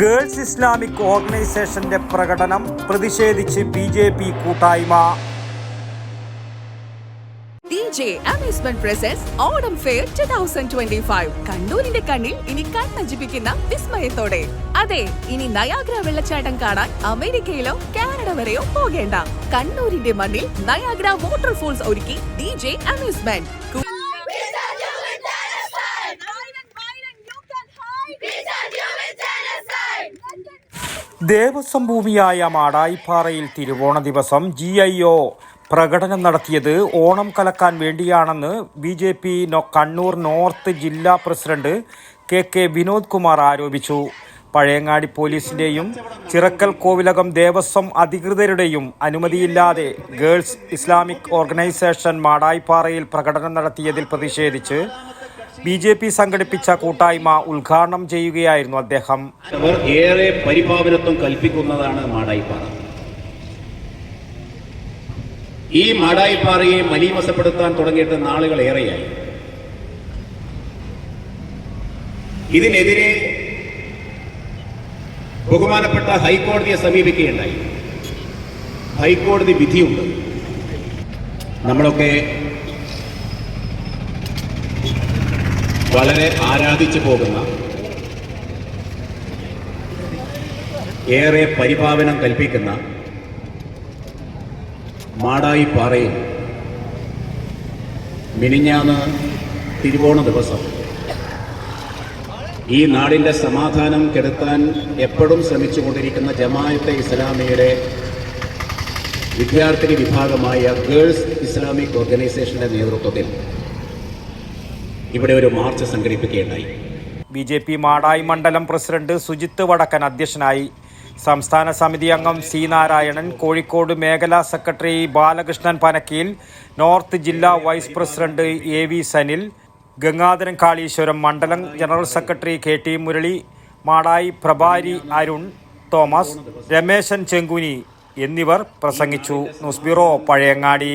Girls Islamic ഓർഗനൈസേഷന്റെ പ്രകടനം പ്രതിഷേധിച്ച് ബി ജെ പി കൂട്ടായ്മ. അമ്യൂസ്മെന്റ് പ്രസൻസ് കണ്ണൂരിന്റെ കണ്ണിൽ ഇനി കണ്ണജിപ്പിക്കുന്ന വിസ്മയത്തോടെ. അതെ ഇനി നയാഗ്ര വെള്ളച്ചാട്ടം കാണാൻ അമേരിക്കയിലോ കാനഡ വരെയോ പോകേണ്ട. കണ്ണൂരിന്റെ മണ്ണിൽ നയാഗ്ര വാട്ടർഫോൾസ് ഒരുക്കി ഡി ജെ അമ്യൂസ്മെന്റ് ദേവസ്വം ഭൂമിയായ മാടായിപ്പാറയിൽ തിരുവോണ ദിവസം ജി ഐ ഒ പ്രകടനം നടത്തിയത് ഓണം കലക്കാൻ വേണ്ടിയാണെന്ന് B J P Kannur north ജില്ലാ president K K Vinod Kumar ആരോപിച്ചു. പഴയങ്ങാടി പോലീസിന്റെയും ചിറക്കൽ കോവിലകം ദേവസ്വം അധികൃതരുടെയും അനുമതിയില്ലാതെ ഗേൾസ് ഇസ്ലാമിക് ഓർഗനൈസേഷൻ മാടായിപ്പാറയിൽ പ്രകടനം നടത്തിയതിൽ പ്രതിഷേധിച്ച് ബി ജെ പി സംഘടിപ്പിച്ച കൂട്ടായ്മ ഉദ്ഘാടനം ചെയ്യുകയായിരുന്നു അദ്ദേഹം. അവർ ഏറെ പരിപാവനത്വം കൽപ്പിക്കുന്നതാണ് മാടായിപ്പാറ. ഈ മാടായിപ്പാറയെ മലീമസപ്പെടുത്താൻ തുടങ്ങിയിട്ട് നാളുകൾ ഏറെയായി. ഇതിനെതിരെ ബഹുമാനപ്പെട്ട ഹൈക്കോടതിയെ സമീപിക്കുകയുണ്ടായി. ഹൈക്കോടതി വിധിയുണ്ട്. നമ്മളൊക്കെ വളരെ ആരാധിച്ചു പോകുന്ന ഏറെ പരിപാവനം കൽപ്പിക്കുന്ന മാടായി പാറയിൽ മിനിഞ്ഞാന്ന് തിരുവോണ ദിവസം ഈ നാടിന്റെ സമാധാനം കെടുത്താൻ എപ്പോഴും ശ്രമിച്ചുകൊണ്ടിരിക്കുന്ന ജമാഅത്തെ ഇസ്ലാമിയുടെ വിദ്യാർത്ഥി വിഭാഗമായ ഗേൾസ് ഇസ്ലാമിക് ഓർഗനൈസേഷന്റെ നേതൃത്വത്തിൽ ഇവിടെ ഒരു മാർച്ച് സംഘടിപ്പിക്കുകയുണ്ടായി. ബി ജെ പി മാടായി മണ്ഡലം പ്രസിഡന്റ് സുജിത്ത് വടക്കൻ അധ്യക്ഷനായി. സംസ്ഥാന സമിതി അംഗം സി നാരായണൻ കോഴിക്കോട് മേഖലാ സെക്രട്ടറി ബാലകൃഷ്ണൻ പനക്കീൽ നോർത്ത് ജില്ലാ vice president A V Sanil Gangadharan Kaleeswaram മണ്ഡലം general secretary K T Murali Madayi പ്രഭാരി Arun Thomas Rameshan ചെങ്കുനി എന്നിവർ പ്രസംഗിച്ചു. News bureau Pazhayangadi.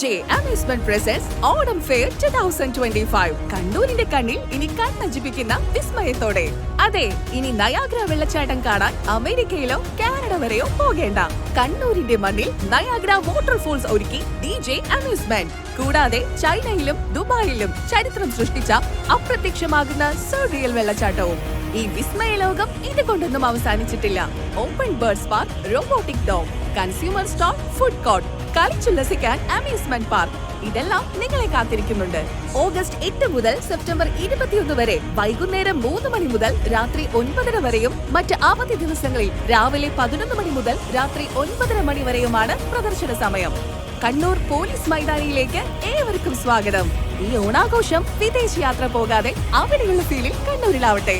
J amusement presence Onam fair two thousand twenty five കണ്ണൂരിന്റെ കണ്ണിൽ ഇനി കണ്ണജിപ്പിക്കുന്ന വിസ്മയത്തോടെ. അതെ ഇനി നയാഗ്ര വെള്ളച്ചാട്ടം കാണാൻ അമേരിക്കയിലോ കാനഡ വരെയോ പോകേണ്ട. കണ്ണൂരിന്റെ മണ്ണിൽ നയാഗ്ര വാട്ടർഫോൾസ് ഒരുക്കി ഡി ജെ അമ്യൂസ്മെന്റ്. കൂടാതെ ചൈനയിലും ദുബായിലും ചരിത്രം സൃഷ്ടിച്ച അപ്രത്യക്ഷമാകുന്ന സോഡിയൽ വെള്ളച്ചാട്ടവും. ഈ വിസ്മയ ലോകം ഇതുകൊണ്ടൊന്നും അവസാനിച്ചിട്ടില്ല. Open birds park robotic dome consumer store food court കളിച്ചുല്ലസിക്കാൻ amusement park ഇതെല്ലാം നിങ്ങളെ കാത്തിരിക്കുന്നുണ്ട്. ഓഗസ്റ്റ് എട്ട് മുതൽ സെപ്റ്റംബർ ഇരുപത്തിയൊന്ന് വരെ വൈകുന്നേരം മൂന്ന് മണി മുതൽ രാത്രി ഒൻപതര വരെയും മറ്റ് അവധി ദിവസങ്ങളിൽ രാവിലെ പതിനൊന്ന് മണി മുതൽ രാത്രി ഒൻപതര മണി വരെയുമാണ് പ്രദർശന സമയം. കണ്ണൂർ പോലീസ് മൈതാനിയിലേക്ക് ഏവർക്കും സ്വാഗതം. ഈ ഓണാഘോഷം വിദേശയാത്ര പോകാതെ അവിടെയുള്ള ഫീലിൽ കണ്ണൂരിലാവട്ടെ.